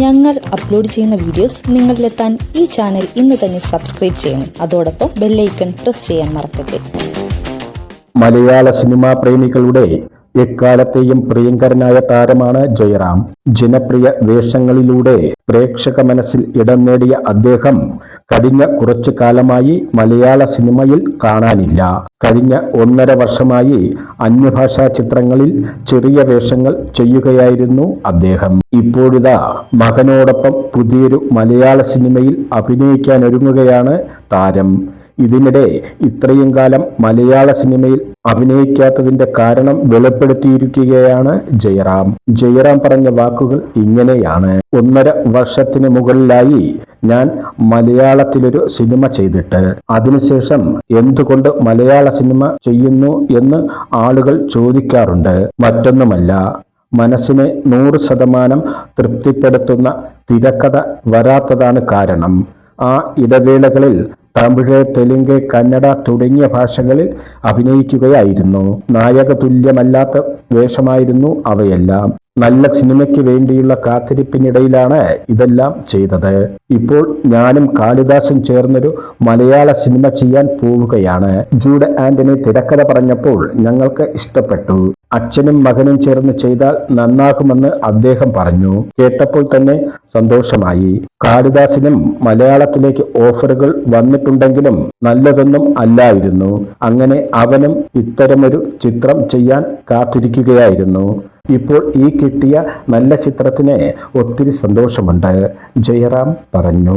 ഞങ്ങൾ അപ്ലോഡ് ചെയ്യുന്ന വീഡിയോസ് നിങ്ങളിലെത്താൻ ഈ ചാനൽ ഇന്ന് തന്നെ സബ്സ്ക്രൈബ് ചെയ്യണം. അതോടൊപ്പം ബെല്ലൈക്കൺ പ്രസ് ചെയ്യാൻ മറക്കരുത്. മലയാള സിനിമാ പ്രേമികളുടെ എക്കാലത്തെയും പ്രിയങ്കരനായ താരമാണ് ജയറാം. ജനപ്രിയ വേഷങ്ങളിലൂടെ പ്രേക്ഷക മനസ്സിൽ ഇടം നേടിയ അദ്ദേഹം കഴിഞ്ഞ കുറച്ചു കാലമായി മലയാള സിനിമയിൽ കാണാനില്ല. കഴിഞ്ഞ ഒന്നര വർഷമായി അന്യഭാഷാ ചിത്രങ്ങളിൽ ചെറിയ വേഷങ്ങൾ ചെയ്യുകയായിരുന്നു അദ്ദേഹം. ഇപ്പോഴിതാ മകനോടൊപ്പം പുതിയൊരു മലയാള സിനിമയിൽ അഭിനയിക്കാൻ ഒരുങ്ങുകയാണ് താരം. ഇതിനിടെ ഇത്രയും കാലം മലയാള സിനിമയിൽ അഭിനയിക്കാത്തതിന്റെ കാരണം വെളിപ്പെടുത്തിയിരിക്കുകയാണ് ജയറാം. ജയറാം പറഞ്ഞ വാക്കുകൾ ഇങ്ങനെയാണ്. ഒന്നര വർഷത്തിന് മുകളിലായി ഞാൻ മലയാളത്തിലൊരു സിനിമ ചെയ്തിട്ട്. അതിനുശേഷം എന്തുകൊണ്ട് മലയാള സിനിമ ചെയ്യുന്നു എന്ന് ആളുകൾ ചോദിക്കാറുണ്ട്. മറ്റൊന്നുമല്ല മനസ്സിനെ നൂറ് ശതമാനം തൃപ്തിപ്പെടുത്തുന്ന തിരക്കഥ വരാത്തതാണ് കാരണം. ആ ഇടവേളകളിൽ തമിഴ് തെലുങ്ക് കന്നഡ തുടങ്ങിയ ഭാഷകളിൽ അഭിനയിക്കുകയായിരുന്നു. നായക തുല്യമല്ലാത്ത വേഷമായിരുന്നു അവയെല്ലാം. നല്ല സിനിമയ്ക്ക് വേണ്ടിയുള്ള കാത്തിരിപ്പിനിടയിലാണ് ഇതെല്ലാം ചെയ്തത്. ഇപ്പോൾ ഞാനും കാളിദാസും ചേർന്നൊരു മലയാള സിനിമ ചെയ്യാൻ പോവുകയാണ്. ജൂഡ് ആന്റണി തിരക്കഥ പറഞ്ഞപ്പോൾ ഞങ്ങൾക്ക് ഇഷ്ടപ്പെട്ടു. അച്ഛനും മകനും ചേർന്ന് ചെയ്താൽ നന്നാകുമെന്ന് അദ്ദേഹം പറഞ്ഞു. കേട്ടപ്പോൾ തന്നെ സന്തോഷമായി. കാളിദാസിനും മലയാളത്തിലേക്ക് ഓഫറുകൾ വന്നിട്ടുണ്ടെങ്കിലും നല്ലതൊന്നും അല്ലായിരുന്നു. അങ്ങനെ അവനും ഇത്തരമൊരു ചിത്രം ചെയ്യാൻ കാത്തിരിക്കുകയായിരുന്നു. ഇപ്പോൾ ഈ കിട്ടിയ നല്ല ചിത്രത്തിന് ഒത്തിരി സന്തോഷമുണ്ട്. ജയറാം പറഞ്ഞു.